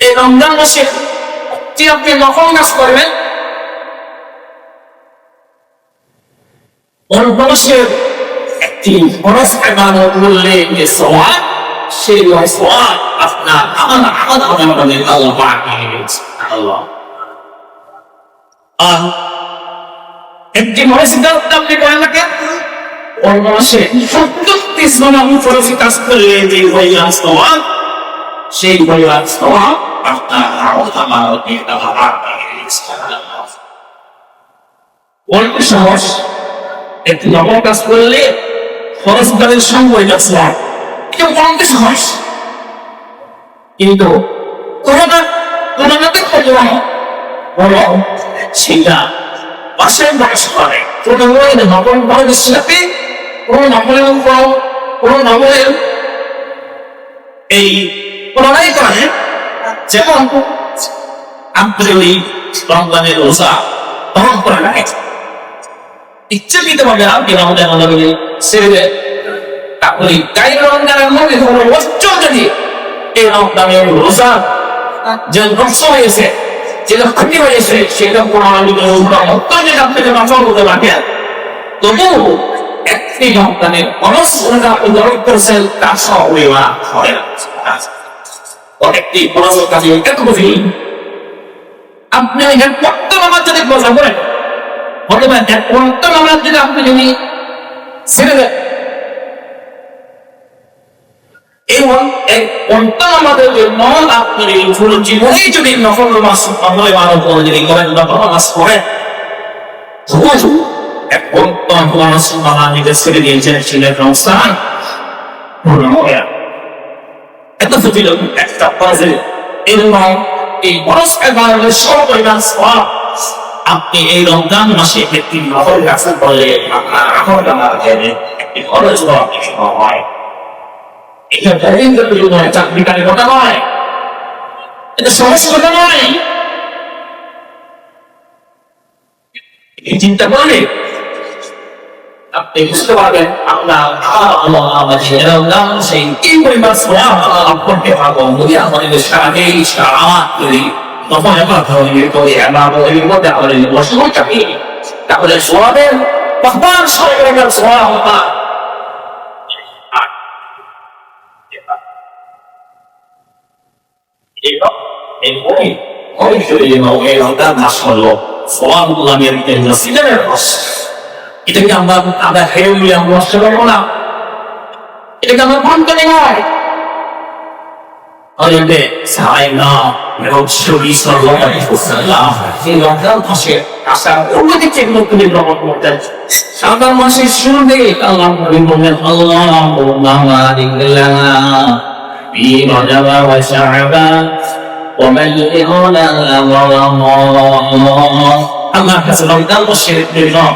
এই রমজান মাসে যে আপনি নকল কাজ করবেন? অল্প একটি বললে যে সওয়াব, সেই সওয়াব আপনার আমাদের আল্লাহ পাক আল্লাহ আর একটি মনে সিদ্ধান্ত আপনি করেন না কেন? কাজ করলে যে পরিমাণ সওয়াব, সেই পরিমাণ সওয়াব অল্প সাহস কাজ করলে যাচ্ছে অনেক সহজ। কিন্তু কোনোটাতে খোঁজ বলো সেটা বাসায় বয়স করে। কোনো নকল বয়সের সাথে কোনো নকলের বড় কোনো নকলের এই কোনোটাই করে যেমন ওই রমজানের রোজা তখন করে না ইচ্ছাকৃত ভাবে আপনি রমজান আলমী ছেড়ে দেন তাহলে তাই রমজানের মধ্যে কোনো বস্তু যদি এই রমজানের রোজা যে ধ্বংস হয়েছে যেটা ক্ষতি হয়েছে সেটা কোনো আলমের অত্য যেটা আপনি নফল হতে পারেন তবু একটি রমজানের অনস্বরতা আপনি তা সহ হয় না। অনেকটি খরচ কাজে এত আপনি এখানে প্রত্যেক আমার যদি মজা করেন, হতে এক ঘণ্টা নামাজ যদি আপনি যদি ছেড়ে দেন, এবং এক ঘণ্টা নামাজের জন্য আপনি পুরো জীবনেই যদি নামাজ নফল ইবাদত করে যদি করেন নামাজ পড়েন তবুও এক ঘণ্টা নামাজ নামাজ নিজে ছেড়ে দিয়েছেন সেটা সংস্থান পূর্ণ না। এত জটিল একটা কাজে এবং এই বরস এবারের সব পরিমাণ আপনি এই রমজান মাসে করলে আপনার আমল নামার একটি খরচ আপনি হয়? এটা চাকরিকারী কথা নয় এটা সহজ কথা নয় এই চিন্তা করলে আপনি বুঝতে পারবেন আপনার সেই কি আল্লাহ করতে যদি আমাদের করে। আমার কি তাহলে সোয়াবের পাহাড় সরকারের সোয়াব হতা এটাকে আমরা আমরা খেয়ে নিয়ে আমরা নষ্ট করবো না এটাকে আমরা ভান করে নয় অনেকে চায় না রোজশরী সাল্লাহ এই রমজান মাসে আশা অন্যদিকে যেগুলো তুমি ভ্রমণ করতেন সাধারণ মাসের শুরুতে আল্লাহ নবী বললেন আল্লাহ আল্লাহ في رجب وشعبان وبلغنا رمضان أما حسب رمضان مشرك بالنار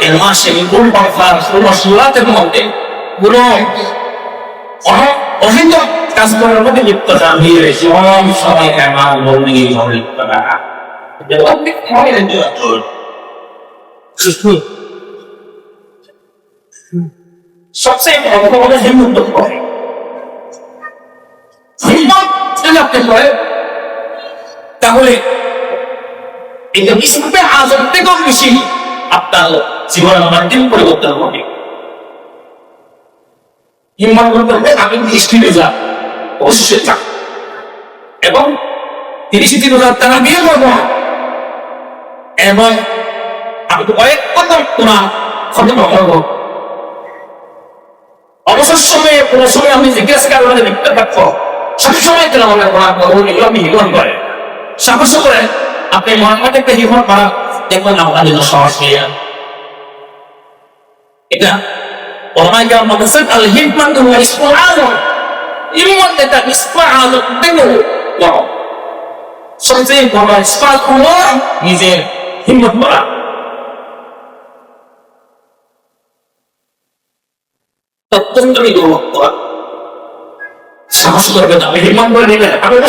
এর মাসে পাফার ষোলো ষোলাতের মধ্যে পুরো অহিত কাজ করার মধ্যে লিপ্ত না সব সবাই আমার লিপ্ত না সবচেয়ে ভগবানের হিম্মত করে হিম্মত যদি আপনি করে তাহলে এটা বিষ্ণুপে আজম থেকেও বেশি আপনার জীবনের মাধ্যম পরিবর্তন হবে। হিম্মত করতে হবে, আমি দৃষ্টিতে যা অবশ্যই যা এবং তিরিশ দিন তারা বিয়ে করব। এবং আমি তো কয়েক কথা তোরা খতম করব অবসর সময়ে, কোনো সময় আমি জিজ্ঞাসা থাকব। সবসময় কেন মনে করা, আমি হিমন করে। সাহস করে আপনি মহাত্মা একটা হিমন করা দেখবেন আমার জন্য সহজ হয়ে যাবে এটা ওলামাই কেরাম বলেছেন আল হিকমাত ওয়া ইসলাম ইমান এটা ইসপাল দেখো বড় সবচেয়ে বড় ইসপাল হলো নিজের হিম্মত করা অত্যন্ত বিগত সাহস করবে না হিম্মত করে নেবে আমি তো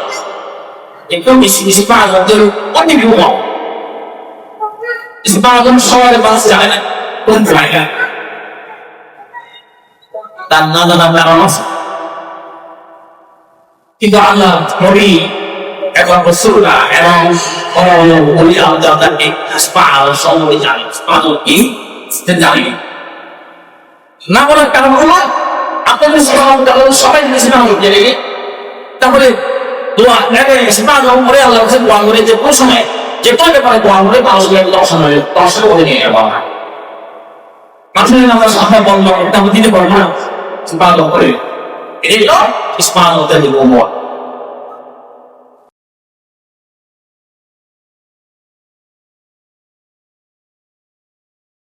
বেশি পাওয়া যাবে অনেক কম ইসমা আজম সবার মানুষ জানে না, কোন জায়গা। তার না জানা কারণ আছে। কিন্তু আল্লাহ নবী এবং রসুল্লাহ এবং বলি আল্লাহ তাকে স্পাল সম্বন্ধে জানি। স্পাল কি? সেটা জানি। না বলার কারণ হলো, আপনাদের কারণ সবাই ইসলাম জেনে তাহলে দোয়া নেবে ইসলাম করে আল্লাহ কাছে দোয়া করে যে কোনো সময় যে কোনো ব্যাপারে দোয়া করে দশ মিনিট দশ মিনিট করে নিয়ে যাব আসলে আমরা সামনে বললাম এটা দিতে পারব না। ইসলাম করে ইসলাম হতে দিব